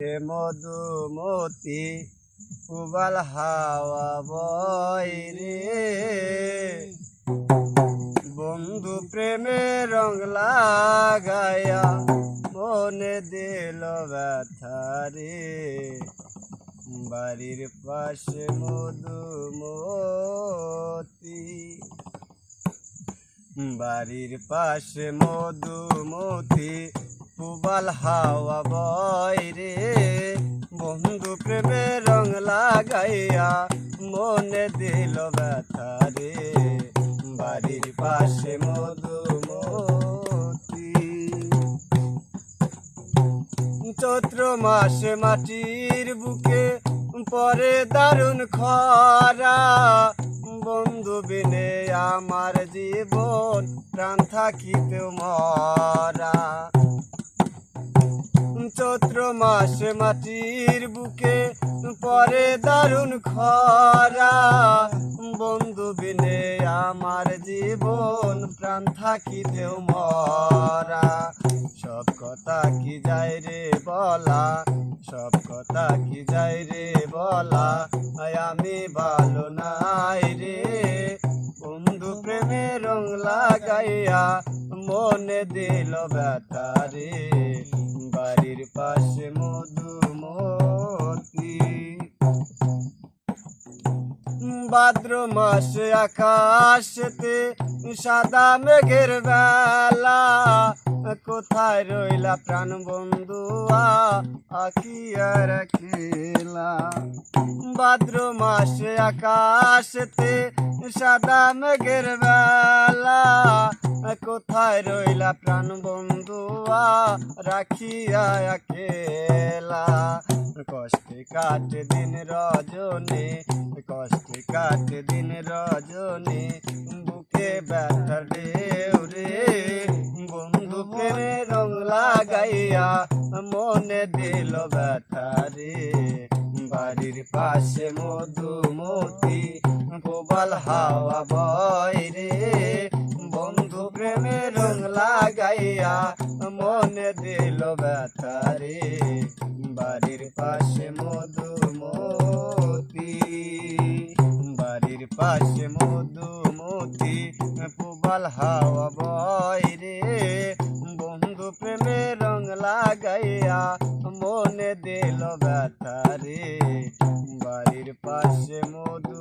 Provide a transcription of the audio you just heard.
হে মধুমতি উবাল হাওয়া বয় রে। বন্ধু প্রেমে রং লাগায়া মনে দিল ব্যথা রে। বাড়ির পাশে মধুমতি, বাড়ির পাশে মধুমতি পুবাল হাওয়া বয় রে। বন্ধু প্রেমে রং লাগাইয়া মনে দিল ব্যথা রে। বাড়ির পাশে মধুমতি। চৈত্র মাসে মাটির বুকে পরে দারুণ খরা। বন্ধু বিনে আমার জীবন প্রাণ থাকিতে মরা। চৈত্র মাসে মাটির বুকে পরে দারুণ খরা। বন্ধু বিনে আমার জীবন, প্রাণ থাকিতেও মরা। সব কথা কি যায় রে বলা? সব কথা কি যায় রে বলা? আমি ভালো নাই রে। বন্ধু প্রেমে রং লাগাইয়া মনে দিল ব্যথা রে। বাড়ির পাশে মধু মধুমতি। ভাদ্র মাসে আকাশেতে সাদা মেঘের বেলা, কোথায় রইলা প্রাণ বন্ধুয়া আকিয়া রাখিলা ভাদ্র মাসে আকাশেতে সাদা মেঘের বেলা কোথায় রইলা প্রাণ বন্ধুয়া? রাখিয়া একেলা। কষ্টে কাটে দিন রজনী, কষ্টে কাটে দিন রজনী। বুকে ব্যথা ঢেউ রে বন্ধু প্রেমে রং লাগাইয়া মনে দিল ব্যথা রে বাড়ির পাশে মধুমতি, গোপাল হাওয়া বয় রং। লাগাইয়া মনে দিল ব্যথা রে বাড়ির পাশে মধুমতি, বাড়ির পাশে মধুমতি, পুবাল হাওয়া বয় রে। বন্ধু প্রেমে রং লাগাইয়া মনে দিল ব্যথা রে বাড়ির পাশে মধুমতি